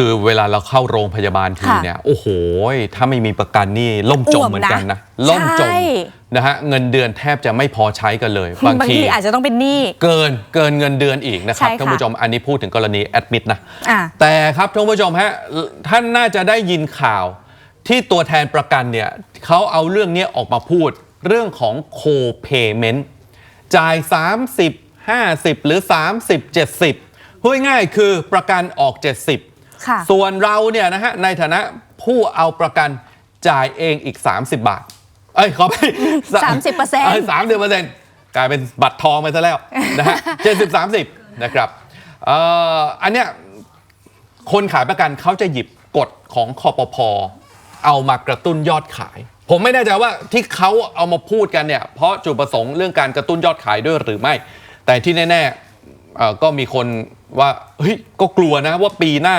คือเวลาเราเข้าโรงพยาบาลทีค่ะเนี่ย โอ้โห ถ้าไม่มีประกันนี่ล่มจมอ่วมนะเหมือนกันนะ ล่มจมใช่นะฮะเงินเดือนแทบจะไม่พอใช้กันเลยบางบางทีทีอาจจะต้องเป็นหนี้เกินเกินเงินเดือนอีกนะครับใช่ค่ะท่านผู้ชมอันนี้พูดถึงกรณีแอดมิดนะอะแต่ครับท่านผู้ชมฮะท่านน่าจะได้ยินข่าวที่ตัวแทนประกันเนี่ยเขาเอาเรื่องนี้ออกมาพูดเรื่องของโคเ a เมนต์จ่าย 30 50 หรือ 30 70พูดง่ายๆคือประกันออก 70 ค่ะส่วนเราเนี่ยนะฮะในฐานะผู้เอาประกันจ่ายเองอีก 30 บาท เอ้ยขอไป30%สามสิบเปอร์เซ็นต์กลายเป็นบัตรทองไปซะแล้วนะฮะเจ็ดสิบสามสิบนะครับเอ่ออันเนี้ยคนขายประกันเขาจะหยิบกฎของคอปพเอามากระตุ้นยอดขาย ผมไม่แน่ใจว่าที่เขาเอามาพูดกันเนี่ยเพราะจุดประสงค์เรื่องการกระตุ้นยอดขายด้วยหรือไม่ แต่ที่แน่ๆเอ่อก็มีคนว่าเฮ้ยก็กลัวนะว่าปีหน้า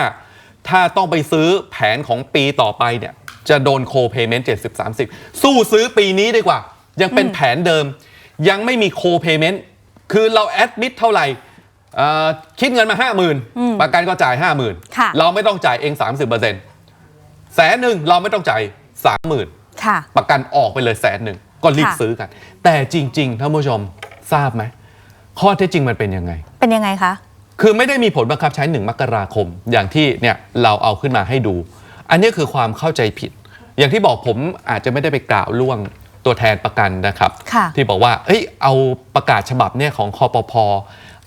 ถ้าต้องไปซื้อแผนของปีต่อไปเนี่ยจะโดนโคเ a เมนต์70 30สู้ซื้อปีนี้ดีกว่า ยังเป็นแผนเดิม ยังไม่มีโคเ a เมนต์คือเราแอดมิดเท่าไหร่เอ่อคิดเงินมา 50,000 ประกันก็จ่าย 50,000ค่ะเราไม่ต้องจ่ายเอง 30%แสนหนึ่งเราไม่ต้องจ่าย 30,000ค่ะประกันออกไปเลยแสนหนึ่งก็รีบค่ะซื้อกัน แต่จริง ๆท่านผู้ชมทราบไหม ข้อเท็จจริงมันเป็นยังไง เป็นยังไงคะ คือไม่ได้มีผลบังคับใช้ 1 มกราคม อย่างที่เนี่ยเราเอาขึ้นมาให้ดู อันนี้คือความเข้าใจผิด อย่างที่บอกผมอาจจะไม่ได้ไปกล่าวล่วงตัวแทนประกันนะครับ ค่ะ ที่บอกว่า เอ้ย เอาประกาศฉบับเนี่ยของคอปพ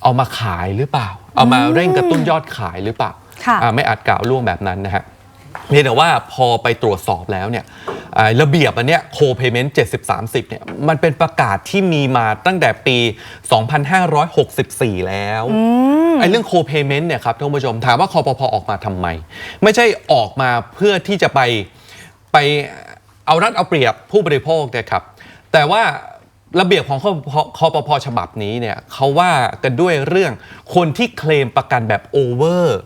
เอามาขายหรือเปล่า เอามาเร่งกระตุ้นยอดขายหรือเปล่าค่ะ อ่าไม่อาจกล่าวล่วงแบบนั้นนะฮะเพียงแต่ว่าพอไปตรวจสอบแล้วเนี่ยอ่า ระเบียบอันเนี้ยโคเพย์เมนต์70-30เนี่ยมันเป็นประกาศที่มีมาตั้งแต่ปี 2564 แล้วไอ้เรื่องโคเพย์เมนต์เนี่ยครับท่านผู้ชมถามว่าคอปพออกมาทำไม ไม่ใช่ออกมาเพื่อที่จะไปไปเอารัดเอาเปรียบผู้บริโภคนะครับ แต่ว่าระเบียบของคอปคอปพฉบับนี้เนี่ยเขาว่ากันด้วยเรื่องคนที่เคลมประกันแบบโอเวอร์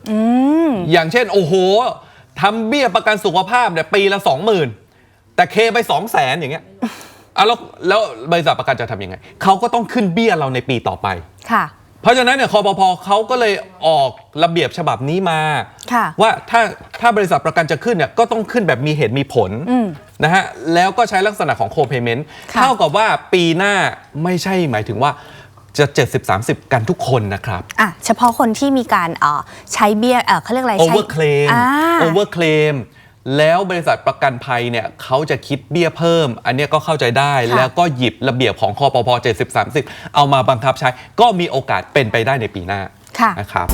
อย่างเช่น โอ้โหทำเบี้ยประกันสุขภาพเนี่ยปีละสองหมื่น แต่เคไปสองแสนอย่างเงี้ยอะแล้วแล้วบริษัทประกันจะทำยังไงเขาก็ต้องขึ้นเบี้ยเราในปีต่อไป ค่ะ เพราะฉะนั้นเนี่ยคอปพเขาก็เลยออกระเบียบฉบับนี้มา ค่ะ ว่าถ้าถ้าบริษัทประกันจะขึ้นเนี่ยก็ต้องขึ้นแบบมีเหตุมีผลอืม นะฮะแล้วก็ใช้ลักษณะของโคเพย์เมนต์ค่ะ เท่ากับว่าปีหน้าไม่ใช่หมายถึงว่าจะ 70-30 กันทุกคนนะครับ อะเฉพาะคนที่มีการเอ่อใช้เบี้ยเอ่อเขาเรียกอะไรโอใช้เวอร์เคลมอ่าโอเวอร์เคลมแล้วบริษัทประกันภัยเนี่ยเขาจะคิดเบี้ยเพิ่ม อันเนี้ยก็เข้าใจได้ค่ะแล้วก็หยิบระเบียบของคอปพ70 30 เอามาบังคับใช้ ก็มีโอกาสเป็นไปได้ในปีหน้าค่ะนะครับ